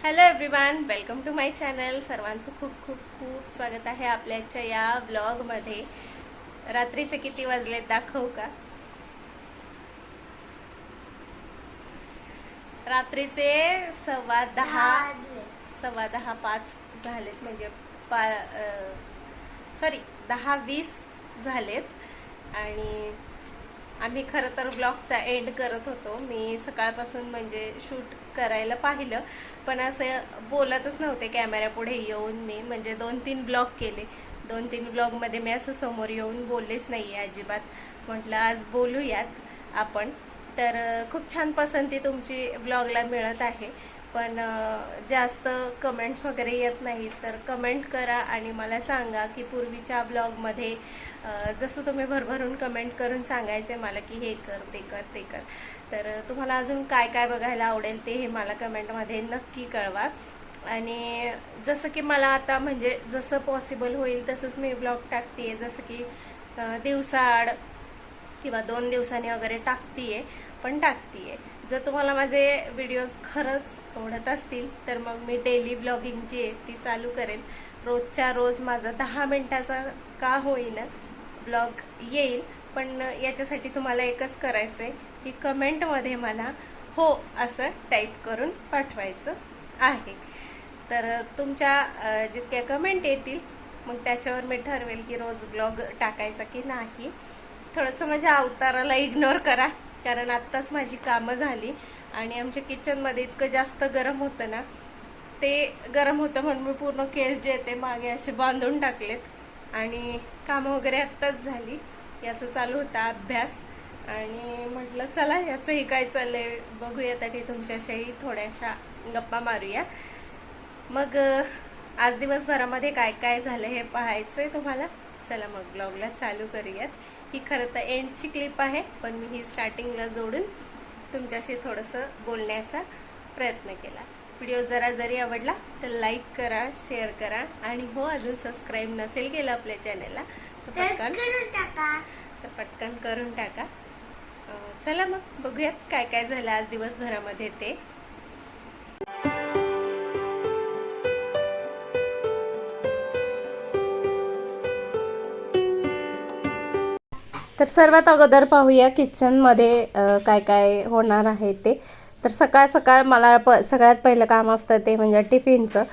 Hello everyone welcome to my channel सर्वांचं खूप खूप खूप स्वागत आहे आपल्या आजच्या या ब्लॉगमध्ये रात्रीचे किती वाजले दाखवू का? रात्रीचे सव्वा दहा सव्वा दहा पाच झालेत म्हणजे पा सॉरी दहा वीस झालेत. आणि आम्ही खरं तर ब्लॉगचा एंड करत होतो. मी सकाळपासून म्हणजे शूट करायला पाहिलं. पण असं बोलतच नव्हते कॅमेऱ्यापुढे येऊन मी. म्हणजे दोन तीन ब्लॉग केले. दोन तीन ब्लॉगमध्ये मी असं समोर येऊन बोललेच नाही आहे अजिबात. म्हटलं आज बोलूयात आपण. तर खूप छान पसंती तुमची ब्लॉगला मिळत आहे. पण जास्त कमेंट्स वगैरे येत नाहीत. तर कमेंट करा आणि मला सांगा की पूर्वीच्या ब्लॉगमध्ये जसं तुम्ही भरभरून कमेंट करून सांगायचे मला की हे कर ते कर ते कर. तर तुम्हाला अजून काय काय बघायला आवडेल ते हे मला कमेंटमध्ये नक्की कळवा. आणि जसं की मला आता म्हणजे जसं पॉसिबल होईल तसंच मी ब्लॉग टाकते जसं की दिवसाआड किंवा दोन दिवसांनी वगैरे टाकतीये पण टाकतीये. जर तुम्हाला माझे व्हिडिओज खरंच आवडत असतील तर मग मी डेली ब्लॉगिंग जी आहे ती चालू करेन. रोजच्या रोज माझा दहा मिनटाचा का होईना ब्लॉग येईल पण याच्यासाठी तुम्हाला एकच करायचं आहे की कमेंटमध्ये मला हो असं टाईप करून पाठवायचं आहे. तर तुमच्या जितक्या कमेंट येतील मग त्याच्यावर मी ठरवेल की रोज ब्लॉग टाकायचा की नाही. थोडंसं माझ्या अवताराला इग्नोर करा कारण आत्ताच माझी कामं झाली आणि आमच्या किचनमध्ये इतकं जास्त गरम होतं ना ते गरम होतं म्हणून मी पूर्ण केस जे ते मागे असे बांधून टाकलेत. आणि कामं वगैरे आत्ताच झाली. याचं चालू होता अभ्यास. आणि म्हटलं चला याचंही काय चाललंय. बघूया तरी तुमच्याशाही थोड्याशा गप्पा मारूया. मग आज दिवसभरामध्ये काय काय झालं हे पाहायचंय तुम्हाला? चला मग ब्लॉगला चालू करूयात. ही खरं तर एंडची क्लिप आहे पण मी ही स्टार्टिंगला जोडून तुमच्याशी थोडंसं बोलण्याचा प्रयत्न केला. व्हिडिओ जरा जरी आवडला तर लाईक करा शेअर करा. आणि हो अजून सबस्क्राईब नसेल केलं आपल्या चॅनलला तर पटकन तर पटकन करून टाका. चला मग बघूयात काय काय झालं आज दिवसभरामध्ये ते. तर सर्वात अगोदर पाहूया किचनमध्ये काय काय होणार आहे ते. तर सकाळ सकाळ मला प सगळ्यात पहिलं काम असतं ते म्हणजे टिफिनचं.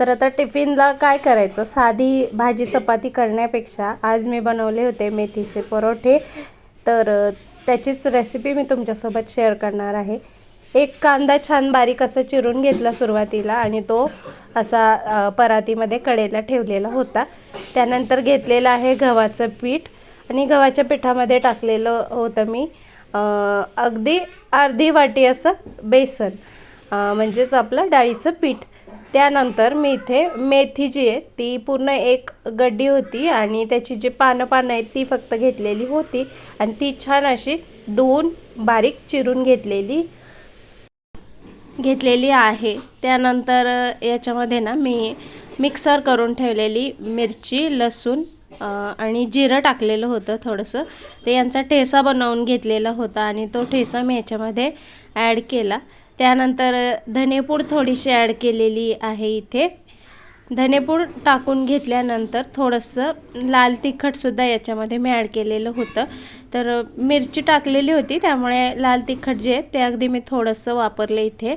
तर आता टिफिनला काय करायचं? साधी भाजी चपाती करण्यापेक्षा आज मी बनवले होते मेथीचे परोठे. तर त्याचीच रेसिपी मी तुमच्यासोबत शेअर करणार आहे. एक कांदा छान बारीक असं चिरून घेतला सुरुवातीला आणि तो असा परातीमध्ये कडेला ठेवलेला होता. त्यानंतर घेतलेलं आहे गव्हाचं पीठ आणि गव्हाच्या पिठामध्ये टाकलेलं होतं मी अगदी अर्धी वाटी असं बेसन म्हणजेच आपलं डाळीचं पीठ. त्यानंतर मी इथे मेथी जी आहे ती पूर्ण एक गड्डी होती आणि त्याची जी पानं पानं आहेत ती फक्त घेतलेली होती. आणि ती छान अशी धुवून बारीक चिरून घेतलेली घेतलेली आहे. त्यानंतर याच्यामध्ये ना मी मिक्सर करून ठेवलेली मिरची लसूण आणि जिरं टाकलेलं होतं थोडंसं. ते यांचा ठेसा बनवून घेतलेला होता आणि तो ठेसा मी याच्यामध्ये ॲड केला. त्यानंतर धनेपूड थोडीशी ॲड केलेली आहे इथे. धनेपूड टाकून घेतल्यानंतर थोडंसं लाल तिखटसुद्धा याच्यामध्ये मी ॲड केलेलं होतं. तर मिरची टाकलेली होती त्यामुळे लाल तिखट जे ते अगदी मी थोडंसं वापरलं इथे.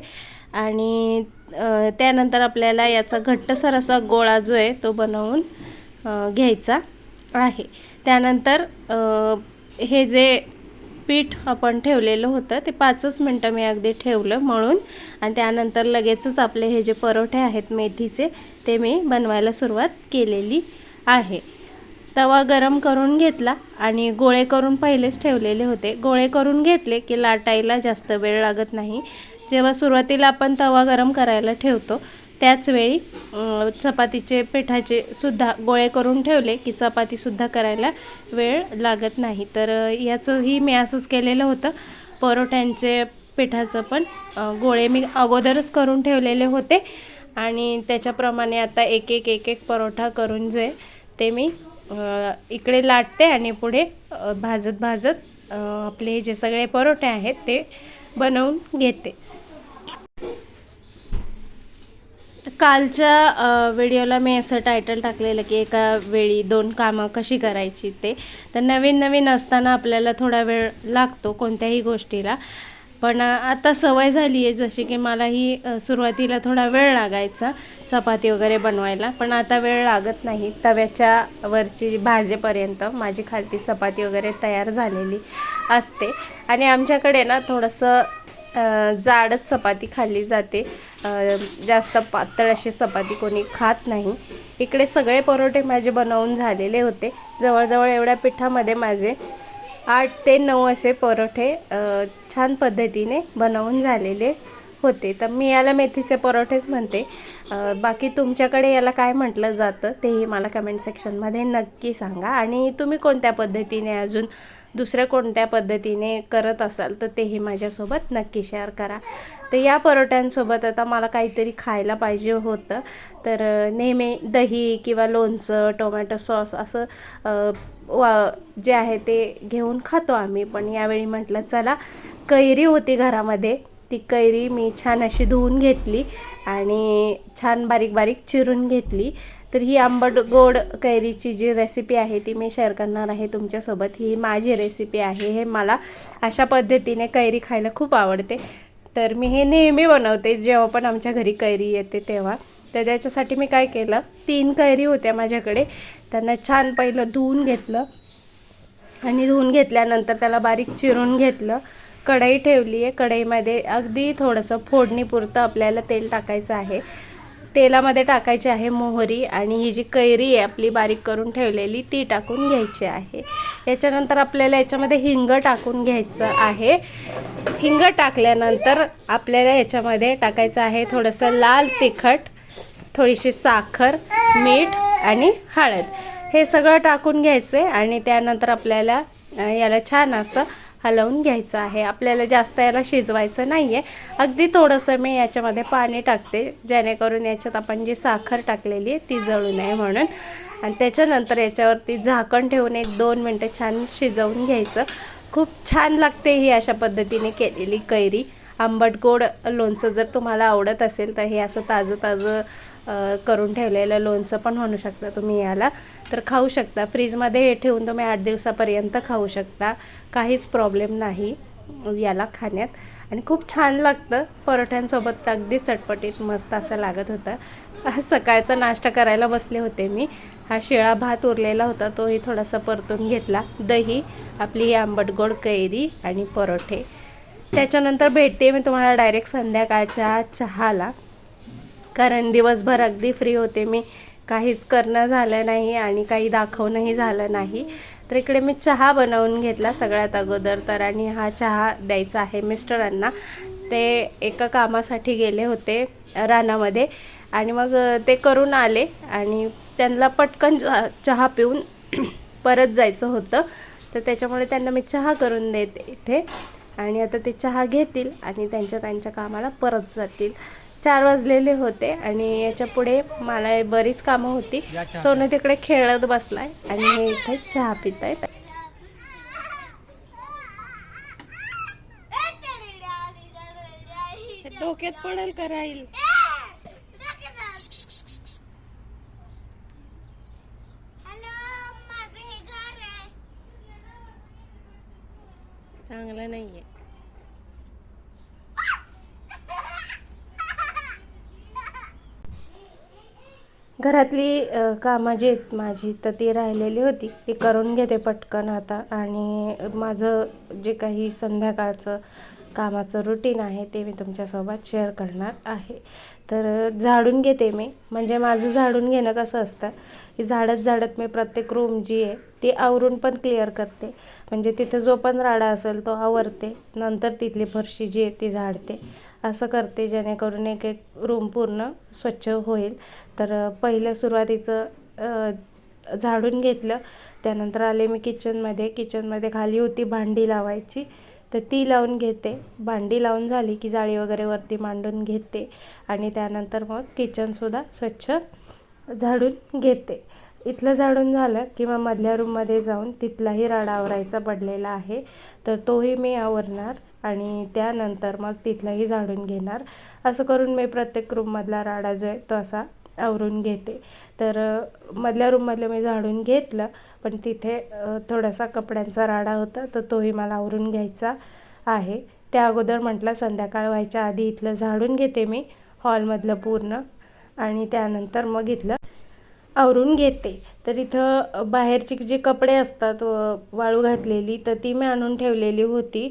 आणि त्यानंतर आपल्याला याचा घट्टसर असा गोळा जो आहे तो बनवून घ्यायचा आहे. त्यानंतर हे जे पीठ आपण ठेवलेलं होतं. ते पाचच मिनटं मी अगदी ठेवलं मळून. आणि त्यानंतर लगेचच आपले हे जे परोठे आहेत मेथीचे ते मी बनवायला सुरुवात केलेली आहे. तवा गरम करून घेतला आणि गोळे करून पहिलेच ठेवलेले होते. गोळे करून घेतले की लाटायला जास्त वेळ लागत नाही. जेव्हा सुरुवातीला आपण तवा गरम करायला ठेवतो त्याचवेळी चपातीचे पिठाचे सुद्धा गोळे करून ठेवले की चपातीसुद्धा करायला वेळ लागत नाही. तर याचंही मी असंच केलेलं होतं. परोठ्यांचे पिठाचं पण गोळे मी अगोदरच करून ठेवलेले होते. आणि त्याच्याप्रमाणे आता एक एक एक एक परोठा करून जे आहे ते मी इकडे लाटते आणि पुढे भाजत भाजत आपले जे सगळे परोठे आहेत ते बनवून घेते. कालच्या व्हिडिओला मी असं टायटल टाकलेलं की एका वेळी दोन कामं कशी करायची ते. तर नवीन नवीन असताना आपल्याला थोडा वेळ लागतो कोणत्याही गोष्टीला. पण आता सवय झाली आहे जशी की मलाही सुरुवातीला थोडा वेळ लागायचा चपाती वगैरे बनवायला. पण आता वेळ लागत नाही. तव्याच्या वरची भाजेपर्यंत माझी खालती चपाती वगैरे तयार झालेली असते. आणि आमच्याकडे ना थोडंसं जाडच चपाती खाल्ली जाते. जास्त पातळ अशी चपाती कोणी खात नाही. इकडे सगळे परोठे माझे बनवून झालेले होते. जवळजवळ एवढ्या पिठामध्ये माझे आठ ते नऊ असे परोठे छान पद्धतीने बनवून झालेले होते. तर मी याला मेथीचे परोठेच म्हणते. बाकी तुमच्याकडे याला काय म्हटलं जातं तेही मला कमेंट सेक्शनमध्ये नक्की सांगा. आणि तुम्ही कोणत्या पद्धतीने अजून दुसऱ्या कोणत्या पद्धतीने करत असाल तर तेही माझ्यासोबत नक्की शेअर करा. तर या परोठ्यांसोबत आता मला काहीतरी खायला पाहिजे होतं. तर नेहमी दही किंवा लोणचं टोमॅटो सॉस असं वा जे आहे ते घेऊन खातो आम्ही. पण यावेळी म्हटलं चला कैरी होती घरामध्ये. ती कैरी मी छान अशी धुवून घेतली आणि छान बारीक बारीक चिरून घेतली. तर ही आंबट गोड कैरीची जी रेसिपी आहे ती मी शेअर करणार आहे तुमच्यासोबत. ही माझी रेसिपी आहे. हे मला अशा पद्धतीने कैरी खायला खूप आवडते. तर मी हे नेहमी बनवते. जेव्हा पण आमच्या घरी कैरी येते तेव्हा. तर त्याच्यासाठी मी काय केलं तीन कैरी होत्या माझ्याकडे. त्यांना छान पहिलं धुवून घेतलं. आणि धुवून घेतल्यानंतर त्याला बारीक चिरून घेतलं. कढई ठेवली आहे कढईमध्ये अगदी थोडंसं फोडणीपुरतं आपल्याला तेल टाकायचं आहे. तेलामध्ये टाकायची आहे मोहरी आणि ही जी कैरी आहे आपली बारीक करून ठेवलेली ती टाकून घ्यायची आहे. याच्यानंतर आपल्याला याच्यामध्ये हिंग टाकून घ्यायचं आहे. हिंग टाकल्यानंतर आपल्याला याच्यामध्ये टाकायचं आहे थोडंसं लाल तिखट थोडीशी साखर मीठ आणि हळद. हे सगळं टाकून घ्यायचं आहे आणि त्यानंतर आपल्याला याला छान असं हलवून घ्यायचं आहे. आपल्याला जास्त याला शिजवायचं नाही आहे अगदी थोडंसं मी याच्यामध्ये पाणी टाकते. जेणेकरून याच्यात आपण जी साखर टाकलेली आहे ती जळू नये म्हणून. आणि त्याच्यानंतर याच्यावरती झाकण ठेवून एक दोन मिनटं छान शिजवून घ्यायचं. खूप छान लागते ही अशा पद्धतीने केलेली कैरी. आंबट गोड लोणचं जर तुम्हाला आवडत असेल तर हे असं ताजं ताजं करून ठेवलेलं लोणचं पण म्हणू शकता तुम्ही याला. तर खाऊ शकता. फ्रीजमध्ये हे ठेवून तुम्ही आठ दिवसापर्यंत खाऊ शकता. काहीच प्रॉब्लेम नाही याला खाण्यात. आणि खूप छान लागतं. परोठ्यांसोबत तर अगदी चटपटीत मस्त असं लागत होतं. सकाळचा नाश्ता करायला बसले होते मी. हा शिळा भात उरलेला होता. तोही थोडासा परतून घेतला. दही आपली आंबट गोड कैरी आणि परोठे. त्याच्यानंतर भेटते मी तुम्हाला डायरेक्ट संध्याकाळच्या चहाला. कारण दिवसभर अगदी फ्री होते. मी काहीच करणं झालं नाही आणि काही दाखवणंही झालं नाही. तर इकडे मी चहा बनवून घेतला सगळ्यात अगोदर. तर आणि हा चहा द्यायचा आहे मिस्टरांना. ते एका कामासाठी गेले होते रानामध्ये आणि मग ते करून आले आणि त्यांना पटकन चहा चहा पिऊन परत जायचं होतं. तर त्याच्यामुळे त्यांना मी चहा करून देते इथे. आणि आता ते चहा घेतील आणि त्यांच्या त्यांच्या कामाला परत जातील. चार वाजलेले होते आणि याच्यापुढे मला बरीच कामं होती. सोनं तिकडे खेळत बसलाय आणि हे इथे चहा पित आहेत डोक्यात पडेल का राहील? चांगलं नाहीये. घरातली कामं जी आहेत माझी तर ती राहिलेली होती. ती करून घेते पटकन आता. आणि माझं जे काही संध्याकाळचं कामाचं रुटीन आहे ते मी तुमच्यासोबत शेअर करणार आहे. तर झाडून घेते मी. म्हणजे माझं झाडून घेणं कसं असतं की झाडत झाडत मी प्रत्येक रूम जी आहे ती आवरून पण क्लिअर करते. म्हणजे तिथं जो पण राडा असेल तो आवरते. नंतर तिथली फरशी जी आहे ती झाडते. असं करते जेणेकरून एक एक रूम पूर्ण स्वच्छ होईल. तर पहिलं सुरुवातीचं झाडून घेतलं. त्यानंतर आले मी किचनमध्ये. किचनमध्ये खाली होती भांडी लावायची. तर ती लावून घेते. भांडी लावून झाली की जाळी वगैरे वरती मांडून घेते. आणि त्यानंतर मग किचनसुद्धा स्वच्छ झाडून घेते. इथलं झाडून झालं की मग मधल्या रूममध्ये जाऊन तिथलाही राडा आवरायचा पडलेला आहे. तर तोही मी आवरणार आणि त्यानंतर मग तिथलंही झाडून घेणार. असं करून मी प्रत्येक रूममधला राडा जो आहे तो असा आवरून घेते. तर मधल्या रूममधलं मी झाडून घेतलं पण तिथे थोडासा कपड्यांचा राडा होता तर तोही मला आवरून घ्यायचा आहे. त्या अगोदर म्हटलं संध्याकाळ व्हायच्या आधी इथलं झाडून घेते मी हॉलमधलं पूर्ण. आणि त्यानंतर मग इथलं आवरून घेते. तर इथं बाहेरची जी कपडे असतात वाळू घातलेली तर ती मी आणून ठेवलेली होती.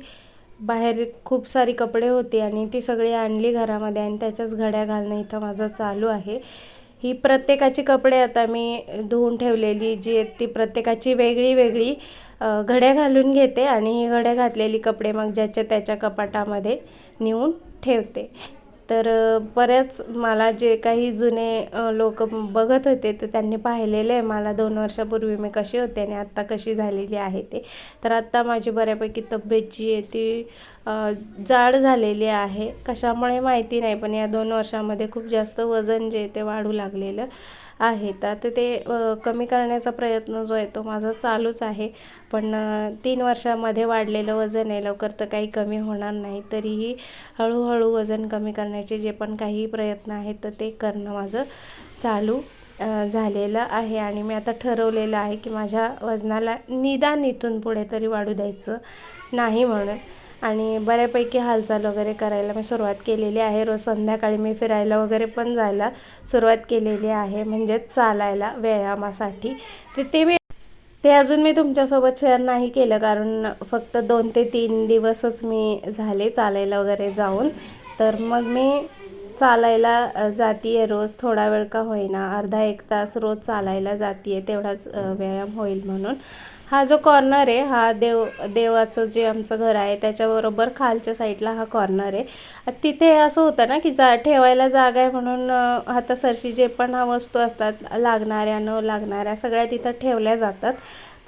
बाहेर खूप सारी कपडे होते आणि ती सगळी आणली घरामध्ये आणि त्याच्याच घड्या घालणं इथं माझं चालू आहे. ही प्रत्येकाची कपडे आता मी धुवून ठेवलेली जी आहेत ती प्रत्येकाची वेगळी वेगळी घड्या घालून घेते आणि ही घड्या घातलेली कपडे मग ज्याच्या त्याच्या कपाटामध्ये नेऊन ठेवते. तर बऱ्याच मला जे काही जुने लोक बघत होते तर त्यांनी पाहिलेले आहे. मला दोन वर्षापूर्वी मी कशी होते आणि आत्ता कशी झालेली आहे ते. तर आत्ता माझी बऱ्यापैकी तब्येत जी आहे ती जाड झालेली आहे. कशामुळे माहिती नाही पण या दोन वर्षामध्ये खूप जास्त वजन जे ते वाढू लागलेलं. आहे. तर आता ते कमी करण्याचा प्रयत्न जो आहे तो माझा चालूच आहे. पण तीन वर्षामध्ये वाढलेलं वजन आहे लवकर तर काही कमी होणार नाही. तरीही हळूहळू वजन कमी करण्याचे जे पण काही प्रयत्न आहेत तर ते करणं माझं चालू झालेलं आहे. आणि मी आता ठरवलेलं आहे की माझ्या वजनाला निदान इथून पुढे तरी वाढू द्यायचं नाही म्हणून. आणि बऱ्यापैकी हालचाल वगैरे करायला मी सुरुवात केलेली आहे. रोज संध्याकाळी मी फिरायला वगैरे पण जायला सुरुवात केलेली आहे म्हणजेच चालायला व्यायामासाठी. ते ते मी ते अजून मी तुमच्यासोबत शेअर नाही केलं कारण फक्त दोन ते तीन दिवसच मी झाले चालायला वगैरे जाऊन. तर मग मी चालायला जाते आहे रोज थोडा वेळ का होईना अर्धा एक तास रोज चालायला जाते आहे तेवढाच व्यायाम होईल म्हणून. हा जो कॉर्नर आहे हा देव देवाचं जे आमचं घर आहे त्याच्याबरोबर खालच्या साईडला हा कॉर्नर आहे. तिथे असं होतं ना की जा ठेवायला जागा आहे म्हणून हातासरशी जे पण हा वस्तू असतात लागणाऱ्या न लागणाऱ्या सगळ्या तिथं ठेवल्या जातात.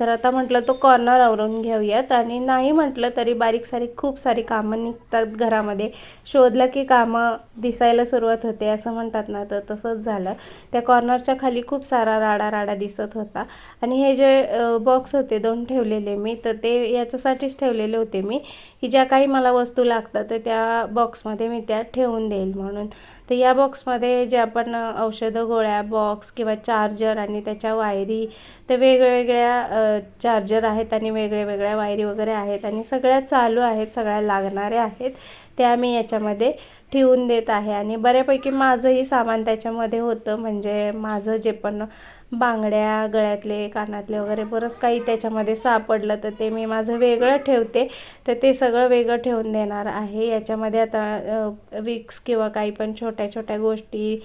तर आता म्हटलं तो कॉर्नर आवरून घेऊयात. आणि नाही म्हटलं तरी बारीक सारीक खूप सारी कामं निघतात घरामध्ये. शोधलं की कामं दिसायला सुरुवात होते असं म्हणतात ना तर तसंच झालं. त्या कॉर्नरच्या खाली खूप सारा राडा राडा दिसत होता. आणि हे जे बॉक्स होते दोन ठेवलेले मी तर ते याच्यासाठीच ठेवलेले होते मी. की ज्या काही मला वस्तू लागतात तर त्या बॉक्समध्ये मी त्या ठेवून देईल म्हणून. तर या बॉक्समध्ये जे आपण औषधं गोळ्या बॉक्स किंवा चार्जर आणि त्याच्या वायरी ते वेगवेगळ्या चार्जर आहेत आणि वेगळ्या वेगळ्या वायरी वगैरे आहेत आणि सगळ्या चालू आहेत सगळ्या लागणाऱ्या आहेत त्या मी याच्यामध्ये ठेवून देत आहे. आणि बऱ्यापैकी माझंही सामान त्याच्यामध्ये होतं म्हणजे माझं जे पण बांगड्या गळ्यातले कानातले वगैरे बरंच काही त्याच्यामध्ये सापडलं तर ते मी माझं वेगळं ठेवते. तर ते सगळं वेगळं ठेवून देणार आहे. याच्यामध्ये आता विक्स किंवा काही पण छोट्या छोट्या गोष्टी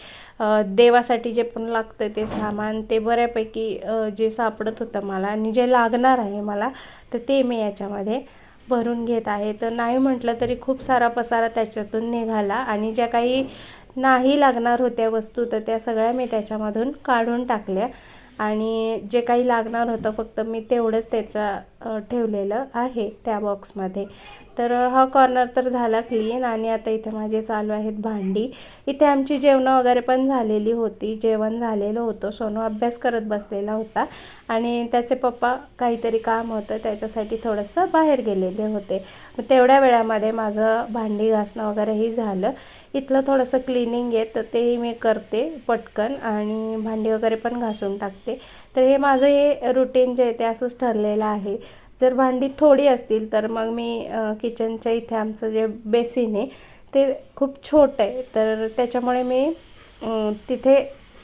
देवासाठी जे पण लागतं ते सामान ते बऱ्यापैकी जे सापडत होतं मला आणि जे लागणार आहे मला तर ते मी याच्यामध्ये भरून घेत आहे. तर नाही म्हटलं तरी खूप सारा पसारा त्याच्यातून निघाला आणि ज्या काही नाही लागणार होत्या वस्तू तर त्या सगळ्या मी त्याच्यामधून काढून टाकल्या. आणि जे काही लागणार होतं फक्त मी तेवढंच त्याचा ठेवलेलं आहे त्या बॉक्समध्ये तर हा कॉर्नर तर झाला क्लीन आणि आता इथे माझे चालू आहेत भांडी. इथे आमची जेवणं वगैरे पण झालेली होती. जेवण झालेलं होतं. सोनू अभ्यास करत बसलेला होता आणि त्याचे पप्पा काहीतरी काम होतं. त्याच्यासाठी थोडंसं बाहेर गेलेले होते. तेवढ्या वेळामध्ये माझं भांडी घासणं वगैरेही झालं. इथलं थोडंसं क्लिनिंग आहे तर तेही मी करते पटकन आणि भांडी वगैरे पण घासून टाकते. तर हे माझं हे रुटीन जे आहे ते असंच ठरलेलं आहे. जर भांडी थोडी असतील तर मग मी किचनच्या इथे आमचं जे बेसिन आहे ते खूप छोटं आहे. तर त्याच्यामुळे मी तिथे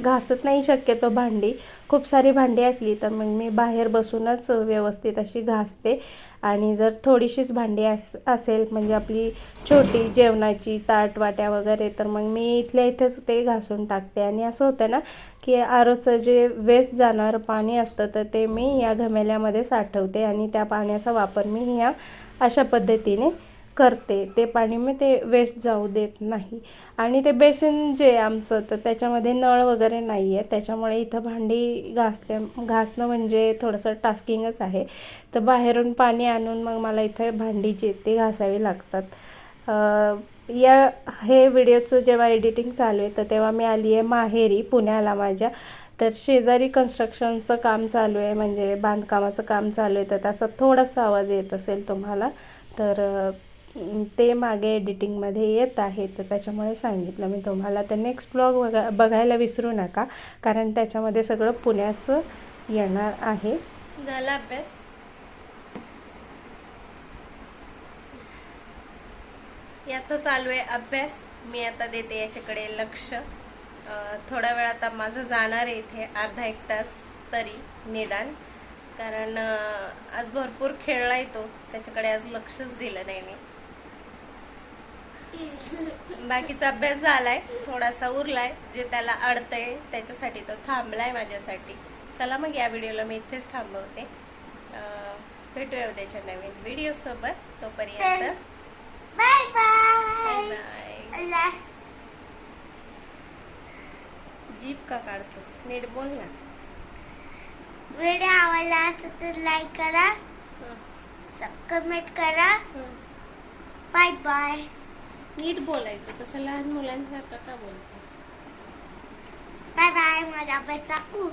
घासत नाही शक्यतो भांडी. खूप सारी भांडी असली तर मग मी बाहेर बसूनच व्यवस्थित अशी घासते. आणि जर थोडीशीच भांडी अस असेल म्हणजे आपली छोटी जेवणाची ताट वाट्या वगैरे तर मग मी इथल्या इथेच ते घासून टाकते. आणि असं होतं ना की आरोचं जे वेस्ट जाणारं पाणी असतं तर ते मी या घमेल्यामध्ये साठवते आणि त्या पाण्याचा वापर मी ह्या अशा पद्धतीने करते ते पाणी मी ते वेस्ट जाऊ देत नाही. आणि ते बेसिन जे आहे आमचं तर त्याच्यामध्ये नळ वगैरे नाही आहे त्याच्यामुळे इथं भांडी घासल्या घासणं म्हणजे थोडंसं टास्किंगच आहे. तर बाहेरून पाणी आणून मग मला इथं भांडी जे ते घासावी लागतात. या हे व्हिडिओचं जेव्हा एडिटिंग चालू आहे तर तेव्हा मी आली आहे माहेरी पुण्याला माझ्या. तर शेजारी कन्स्ट्रक्शनचं काम चालू आहे म्हणजे बांधकामाचं काम चालू आहे तर त्याचा थोडासा आवाज येत असेल तुम्हाला तर ते मागे एडिटिंगमध्ये येत आहे तर त्याच्यामुळे सांगितलं मी तुम्हाला. तर नेक्स्ट ब्लॉग बघा बघायला विसरू नका कारण त्याच्यामध्ये सगळं पुण्याचं येणार आहे. झाला अभ्यास? याचा चालू आहे अभ्यास. मी आता देते याच्याकडे लक्ष. थोडा वेळ आता माझं जाणार आहे इथे अर्धा एक तास तरी निदान. कारण आज भरपूर खेळला येतो त्याच्याकडे आज लक्षच दिलं नाही मी. बाकीचा अभ्यास झालाय थोडासा उरलाय जे त्याला अडतंय त्याच्यासाठी तो थांबलाय माझ्यासाठी. चला मग या व्हिडिओला मी इथेच थांबवते. भेटूया उद्याच्या नवीन व्हिडिओ सोबत. तोपर्यंत बाय बाय. जीप का काढतो? नीट बोल ना. व्हिडिओ आवडला असेल तर लाईक करा. कमेंट करा. Bye bye. नीट बोलायचं. तसं लहान मुलांसारखं का बोलतो? बाय बाय माझा अभ्यास दाखवू